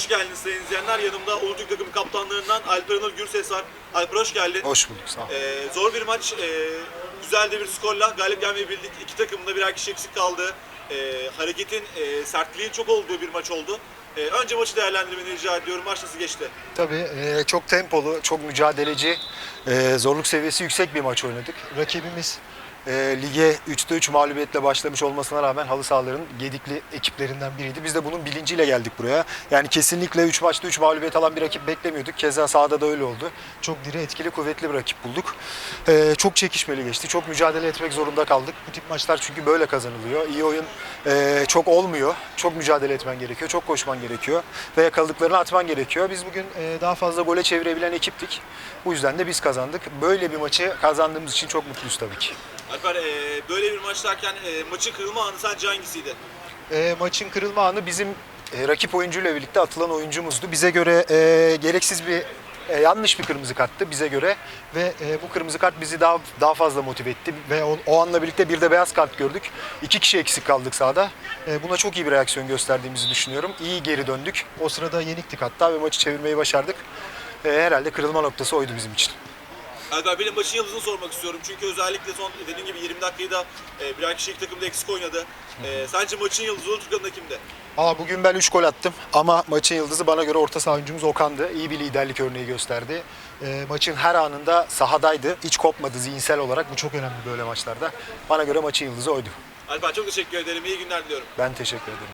Hoş geldiniz sayın izleyenler. Yanımda Uludük takımı kaptanlarından Alper Onur Gürses var. Alper hoş geldin. Hoş bulduk sağ ol. Ee, zor bir maç. Ee, güzel de bir skorla galip gelmeyi bildik. İki takımın da birer kişi eksik kaldı. Ee, hareketin, e, sertliğin çok olduğu bir maç oldu. Ee, önce maçı değerlendirmeni rica ediyorum. Maç nasıl geçti? Tabii e, çok tempolu, çok mücadeleci, e, zorluk seviyesi yüksek bir maç oynadık. Rakibimiz e, lige 3'te 3 mağlubiyetle başlamış olmasına rağmen halı sahaların gedikli ekiplerinden biriydi. Biz de bunun bilinciyle geldik buraya. Yani kesinlikle 3 maçta 3 mağlubiyet alan bir rakip beklemiyorduk. Keza sahada da öyle oldu. Çok diri, etkili, kuvvetli bir rakip bulduk. E, çok çekişmeli geçti. Çok mücadele etmek zorunda kaldık. Bu tip maçlar çünkü böyle kazanılıyor. İyi oyun e, çok olmuyor. Çok mücadele etmen gerekiyor. Çok koşman gerekiyor. Ve yakaladıklarını atman gerekiyor. Biz bugün e, daha fazla gole çevirebilen ekiptik. Bu yüzden de biz kazandık. Böyle bir maçı kazandığımız için çok mutluyuz tabii ki. Alper e, böyle bir maç derken e, maçın kırılma anı sence hangisiydi? E, maçın kırılma anı bizim e, rakip oyuncuyla birlikte atılan oyuncumuzdu. Bize göre e, gereksiz bir e, yanlış bir kırmızı karttı bize göre ve e, bu kırmızı kart bizi daha daha fazla motive etti ve o, o anla birlikte bir de beyaz kart gördük. İki kişi eksik kaldık sahada. E, buna çok iyi bir reaksiyon gösterdiğimizi düşünüyorum. İyi geri döndük. O sırada yeniktik hatta ve maçı çevirmeyi başardık. E, herhalde kırılma noktası oydu bizim için. Alper maçın yıldızını sormak istiyorum. Çünkü özellikle son dediğim gibi 20 dakikayı da e, birer kişi ilk takımda eksik oynadı. E, sence maçın yıldızı Uludük adına kimdi? Valla bugün ben 3 gol attım ama maçın yıldızı bana göre orta saha oyuncumuz Okan'dı. İyi bir liderlik örneği gösterdi. E, maçın her anında sahadaydı. Hiç kopmadı zihinsel olarak. Bu çok önemli böyle maçlarda. Bana göre maçın yıldızı oydu. Alper çok teşekkür ederim. İyi günler diliyorum. Ben teşekkür ederim.